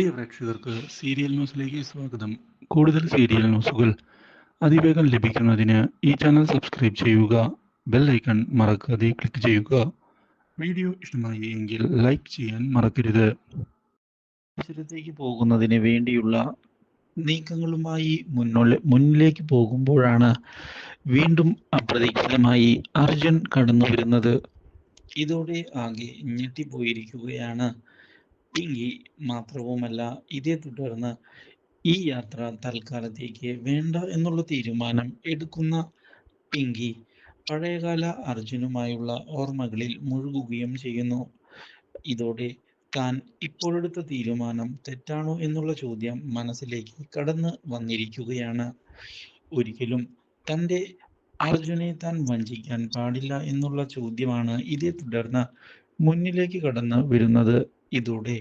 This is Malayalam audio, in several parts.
പ്രിയ പ്രേക്ഷകർക്ക് സീരിയൽ ന്യൂസിലേക്ക് സ്വാഗതം. കൂടുതൽ സീരിയൽ ന്യൂസുകൾ അതിവേഗം ലഭിക്കുന്നതിന് ഈ ചാനൽ സബ്സ്ക്രൈബ് ചെയ്യുക ബെൽ ഐക്കൺ മറക്കാതെ ക്ലിക്ക് ചെയ്യുക. വീഡിയോ ഇഷ്ടമായി എങ്കിൽ ലൈക്ക് ചെയ്യാൻ മറക്കരുത്. മത്സരത്തേക്ക് പോകുന്നതിന് വേണ്ടിയുള്ള നീക്കങ്ങളുമായി മുന്നോട്ട് മുന്നിലേക്ക് പോകുമ്പോഴാണ് വീണ്ടും അപ്രതീക്ഷിതമായി അർജുൻ കടന്നു വരുന്നത് ഇതോടെ ആകെ ഞെട്ടിപ്പോയിരിക്കുകയാണ്. പിങ്കി മാത്രവുമല്ല ഇതേ തുടർന്ന് ഈ യാത്ര തൽക്കാലത്തേക്ക് വേണ്ട എന്നുള്ള തീരുമാനം എടുക്കുന്ന പിങ്കി പഴയകാല അർജുനുമായുള്ള ഓർമ്മകളിൽ മുഴുകുകയും ചെയ്യുന്നു. ഇതോടെ താൻ ഇപ്പോഴെടുത്ത തീരുമാനം തെറ്റാണോ എന്നുള്ള ചോദ്യം മനസ്സിലേക്ക് കടന്നു വന്നിരിക്കുകയാണ്. ഒരിക്കലും തന്റെ അർജുനെ താൻ വഞ്ചിക്കാൻ പാടില്ല എന്നുള്ള ചോദ്യമാണ് ഇതേ തുടർന്ന് മുന്നിലേക്ക് കടന്ന് വരുന്നത്. ഇതോടെ.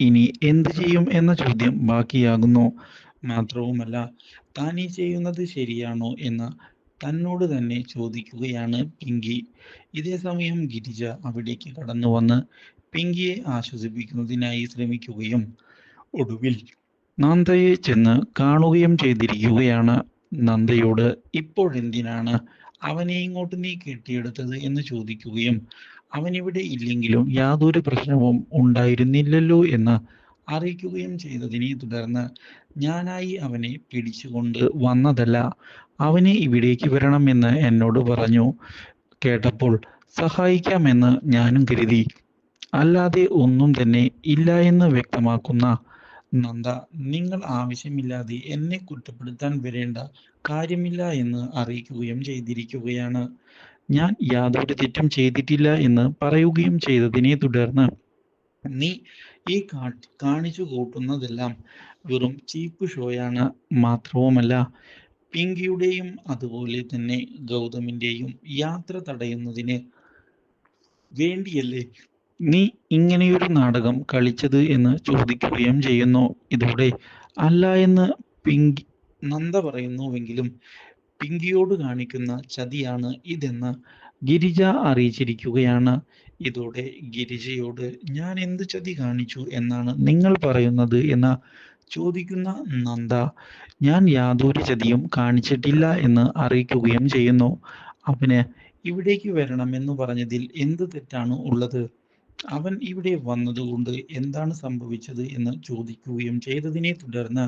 ഇനി എന്ത് ചെയ്യും എന്ന ചോദ്യം ബാക്കിയാകുന്നു. മാത്രവുമല്ല താൻ ഈ ചെയ്യുന്നത് ശരിയാണോ എന്ന് തന്നോട് തന്നെ ചോദിക്കുകയാണ് പിങ്കി. ഇതേ സമയം ഗിരിജ അവിടേക്ക് കടന്നു വന്ന് പിങ്കിയെ ആശ്വസിപ്പിക്കുന്നതിനായി ശ്രമിക്കുകയും ഒടുവിൽ നന്ദയെ ചെന്ന് കാണുകയും ചെയ്തിരിക്കുകയാണ്. നന്ദയോട് ഇപ്പോഴെന്തിനാണ് അവനെ ഇങ്ങോട്ട് നീ കെട്ടിയെടുത്തത്? എന്ന് ചോദിക്കുകയും അവൻ ഇവിടെ ഇല്ലെങ്കിലും യാതൊരു പ്രശ്നവും ഉണ്ടായിരുന്നില്ലല്ലോ എന്ന് അറിയിക്കുകയും ചെയ്തതിനെ തുടർന്ന് ഞാനായി അവനെ പിടിച്ചുകൊണ്ട് വന്നതല്ല അവനെ ഇവിടേക്ക് വരണമെന്ന് എന്നോട് പറഞ്ഞു. കേട്ടപ്പോൾ സഹായിക്കാമെന്ന് ഞാനും കരുതി. അല്ലാതെ ഒന്നും തന്നെ ഇല്ല എന്ന് വ്യക്തമാക്കുന്ന നന്ദ നിങ്ങൾ ആവശ്യമില്ലാതെ എന്നെ കുറ്റപ്പെടുത്താൻ വരേണ്ട കാര്യമില്ല എന്ന് അറിയിക്കുകയും ചെയ്തിരിക്കുകയാണ്. ഞാൻ യാതൊരു തെറ്റും ചെയ്തിട്ടില്ല എന്ന് പറയുകയും ചെയ്തതിനെ തുടർന്ന് നീ ഈ കാണിച്ചു കൂട്ടുന്നതെല്ലാം വെറും ചീപ്പ് ഷോയാണ് മാത്രവുമല്ല പിങ്കിയുടെയും അതുപോലെ തന്നെ ഗൗതമിന്റെയും യാത്ര തടയുന്നതിന് വേണ്ടിയല്ലേ നീ ഇങ്ങനെയൊരു നാടകം കളിച്ചത് എന്ന് ചോദിക്കുകയും ചെയ്യുന്നു. ഇതോടെ അല്ല എന്ന് പിങ്കി നന്ദ പറയുന്നുവെങ്കിലും പിങ്കിയോട് കാണിക്കുന്ന ചതിയാണ് ഇതെന്ന് ഗിരിജ അറിയിച്ചിരിക്കുകയാണ്. ഇതോടെ ഗിരിജയോട് ഞാൻ എന്ത് ചതി കാണിച്ചു എന്നാണ് നിങ്ങൾ പറയുന്നത് എന്ന് ചോദിക്കുന്ന നന്ദ ഞാൻ യാതൊരു ചതിയും കാണിച്ചിട്ടില്ല എന്ന് അറിയിക്കുകയും ചെയ്യുന്നു. അവന് ഇവിടേക്ക് വരണം എന്ന് പറഞ്ഞതിൽ എന്ത് തെറ്റാണ് ഉള്ളത്? അവൻ ഇവിടെ വന്നതുകൊണ്ട് എന്താണ് സംഭവിച്ചത് എന്ന് ചോദിക്കുകയും ചെയ്തതിനെ തുടർന്ന്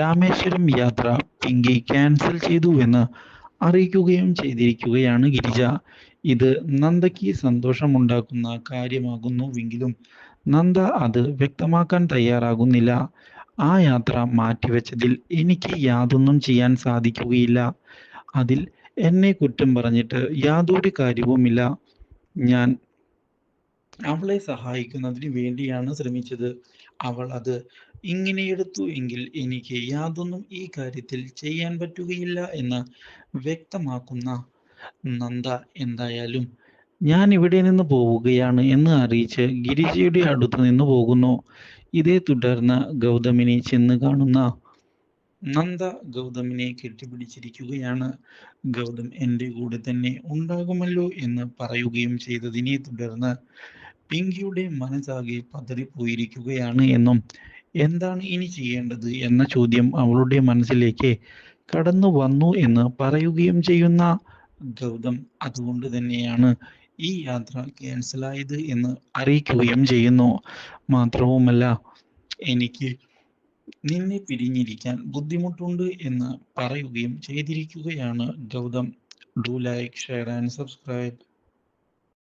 രാമേശ്വരം യാത്ര പിങ്കി ക്യാൻസൽ ചെയ്തു എന്ന് അറിയിക്കുകയും ചെയ്തിരിക്കുകയാണ് ഗിരിജ. ഇത് നന്ദയ്ക്ക് സന്തോഷമുണ്ടാക്കുന്ന കാര്യമാകുന്നുവെങ്കിലും നന്ദ അത് വ്യക്തമാക്കാൻ തയ്യാറാകുന്നില്ല. ആ യാത്ര മാറ്റിവെച്ചതിൽ എനിക്ക് യാതൊന്നും ചെയ്യാൻ സാധിക്കുകയില്ല. അതിൽ എന്നെ കുറ്റം പറഞ്ഞിട്ട് യാതൊരു കാര്യവുമില്ല. ഞാൻ അവളെ സഹായിക്കുന്നതിന് വേണ്ടിയാണ് ശ്രമിച്ചത്. അവൾ അത് ഇങ്ങനെ എടുത്തു എങ്കിൽ എനിക്ക് യാതൊന്നും ഈ കാര്യത്തിൽ ചെയ്യാൻ പറ്റുകയില്ല എന്ന് വ്യക്തമാക്കുന്ന നന്ദ എന്തായാലും ഞാൻ ഇവിടെ നിന്ന് പോവുകയാണ് എന്ന് അറിയിച്ച് ഗിരിജയുടെ അടുത്ത് നിന്ന് പോകുന്നു. ഇതേ തുടർന്ന് ഗൗതമിനെ ചെന്ന് കാണുന്ന നന്ദ ഗൗതമിനെ കെട്ടിപ്പിടിച്ചിരിക്കുകയാണ്. ഗൗതം എന്റെ കൂടെ തന്നെ ഉണ്ടാകുമല്ലോ എന്ന് പറയുകയും ചെയ്തതിനെ തുടർന്ന് പിങ്കിയുടെ മനസ്സാകെ പതറിപ്പോയിരിക്കുകയാണ് എന്നും എന്താണ് ഇനി ചെയ്യേണ്ടത് എന്ന ചോദ്യം അവളുടെ മനസ്സിലേക്ക് കടന്നു വന്നു എന്ന് പറയുകയും ചെയ്യുന്ന ഗൗതം അതുകൊണ്ട് തന്നെയാണ് ഈ യാത്ര ക്യാൻസലായത് എന്ന് അറിയിക്കുകയും ചെയ്യുന്നു. മാത്രവുമല്ല എനിക്ക് നിന്നെ പിരിഞ്ഞിരിക്കാൻ ബുദ്ധിമുട്ടുണ്ട് എന്ന് പറയുകയും ചെയ്തിരിക്കുകയാണ് Gautam. Do like share and subscribe